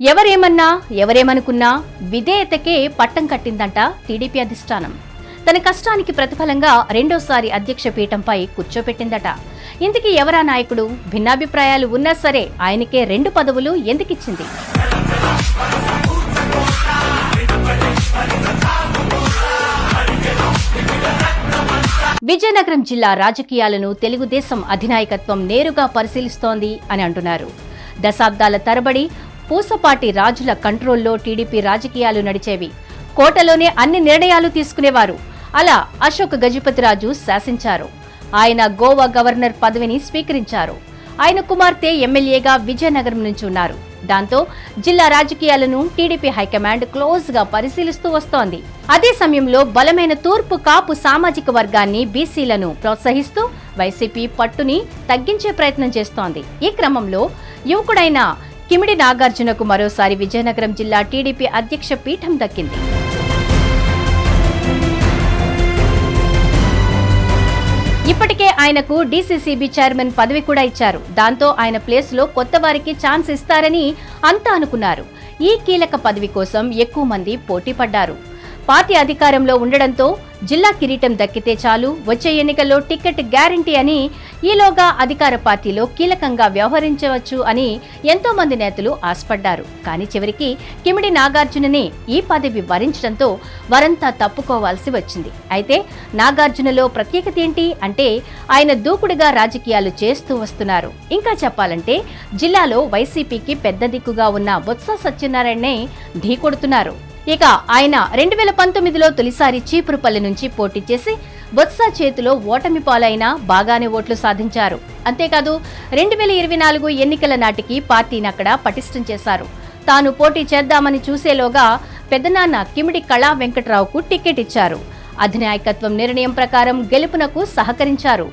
ఎవరేమన్నా ఎవరేమనుకున్నా విధేయతకే పట్టం కట్టిందంట టీడీపీ అధిష్టానం. తన కష్టానికి ప్రతిఫలంగా రెండోసారి అధ్యక్ష పీఠంపై కూర్చోపెట్టిందట. ఇంతకీ ఎవరా నాయకుడు? భిన్నాభిప్రాయాలు ఉన్నా సరే ఆయనకే రెండు పదవులు ఎందుకిచ్చింది? విజయనగరం జిల్లా రాజకీయాలను తెలుగుదేశం అధినాయకత్వం నేరుగా పరిశీలిస్తోంది అని అంటున్నారు. దశాబ్దాల తరబడి పూసపాటి రాజుల కంట్రోల్లో టీడీపీ రాజకీయాలు నడిచేవి. కోటలోనే అన్ని నిర్ణయాలు తీసుకునేవారు. అలా అశోక్ గజపతిరాజు శాసించారు. ఆయన గోవా గవర్నర్ పదవిని స్వీకరించారు. ఆయన కుమార్తె ఎమ్మెల్యేగా విజయనగరం నుంచి ఉన్నారు. దాంతో జిల్లా రాజకీయాలను టీడీపీ హైకమాండ్ క్లోజ్గా పరిశీలిస్తూ వస్తోంది. అదే సమయంలో బలమైన తూర్పు కాపు సామాజిక వర్గాన్ని బీసీలను ప్రోత్సహిస్తూ వైసీపీ పట్టుని తగ్గించే ప్రయత్నం చేస్తోంది. ఈ క్రమంలో యువకుడైన కిమిడి నాగార్జునకు మరోసారి విజయనగరం జిల్లా టీడీపీ అధ్యక్ష పీఠం దక్కింది. ఇప్పటికే ఆయనకు డీసీసీబీ చైర్మన్ పదవి కూడా ఇచ్చారు. దాంతో ఆయన ప్లేస్లో కొత్త వారికి ఛాన్స్ ఇస్తారని అంతా అనుకున్నారు. ఈ కీలక పదవి కోసం ఎక్కువ మంది పోటీ పడ్డారు. పార్టీ అధికారంలో ఉండడంతో జిల్లా కిరీటం దక్కితే చాలు. వచ్చే ఎన్నికల్లో టికెట్ గ్యారంటీ అని ఈలోగా అధికార పార్టీలో కీలకంగా వ్యవహరించవచ్చు అని ఎంతో మంది నేతలు ఆశపడ్డారు. కానీ చివరికి కిమిడి నాగార్జుననే ఈ పదవి వరించడంతో వరంతా తప్పుకోవాల్సి వచ్చింది. అయితే నాగార్జునలో ప్రత్యేకత ఏంటి అంటే ఆయన దూకుడుగా రాజకీయాలు చేస్తూ వస్తున్నారు. ఇంకా చెప్పాలంటే జిల్లాలో వైసీపీకి పెద్ద దిక్కుగా ఉన్న బొత్స సత్యనారాయణనే ఢీకొడుతున్నారు ఇక ఆయన రెండు వేల పంతొమ్మిదిలో తొలిసారి చీపురుపల్లి నుంచి పోటీ చేసి బొత్స చేతిలో ఓటమి పాలైనా బాగానే ఓట్లు సాధించారు. అంతేకాదు రెండు వేల ఇరవై నాలుగు ఎన్నికల నాటికి పార్టీని అక్కడ పటిష్టం చేశారు. తాను పోటీ చేద్దామని చూసేలోగా పెద్దనాన్న కిమిడి కళా వెంకట్రావుకు టికెట్ ఇచ్చారు. అధినాయకత్వం నిర్ణయం ప్రకారం గెలుపునకు సహకరించారు.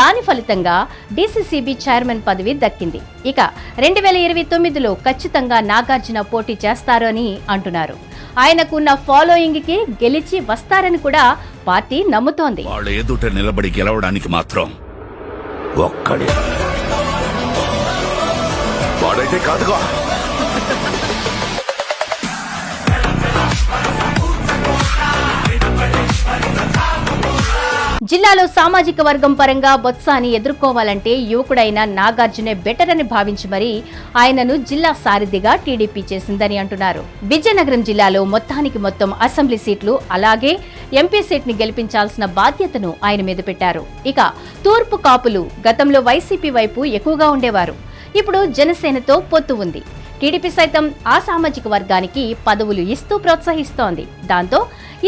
దాని ఫలితంగా డీసీసీబీ చైర్మన్ పదవి దక్కింది. ఇక రెండు వేల ఇరవై తొమ్మిదిలో ఖచ్చితంగా నాగార్జున పోటీ చేస్తారు అని అంటున్నారు. ఆయనకున్న ఫాలోయింగ్కి గెలిచి వస్తారని కూడా పార్టీ నమ్ముతోంది. వాళ్ళ ఎదుట నిలబడి గెలవడానికి మాత్రం ఒక్కడే. వాడైతే కాదుగా. జిల్లాలో సామాజిక వర్గం పరంగా బొత్సాని ఎదుర్కోవాలంటే యువకుడైన నాగార్జునే బెటర్ అని భావించి మరీ ఆయనను జిల్లా సారథిగా టీడీపీ చేసిందని అంటున్నారు. విజయనగరం జిల్లాలో మొత్తానికి మొత్తం అసెంబ్లీ సీట్లు అలాగే ఎంపీ సీట్ని గెలిపించాల్సిన బాధ్యతను ఆయన మీద పెట్టారు. ఇక తూర్పు కాపులు గతంలో వైసీపీ వైపు ఎక్కువగా ఉండేవారు. ఇప్పుడు జనసేనతో పొత్తు ఉంది. టీడీపీ సైతం ఆ సామాజిక వర్గానికి పదవులు ఇస్తూ ప్రోత్సహిస్తోంది. దాంతో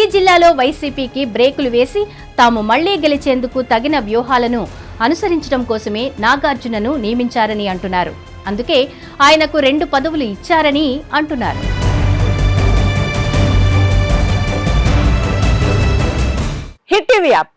ఈ జిల్లాలో వైసీపీకి బ్రేకులు వేసి తాము మళ్ళీ గెలిచేందుకు తగిన వ్యూహాలను అనుసరించడం కోసమే నాగార్జునను నియమించారని అంటున్నారు. అందుకే ఆయనకు రెండు పదవులు ఇచ్చారని అంటున్నారు. Hit TV app.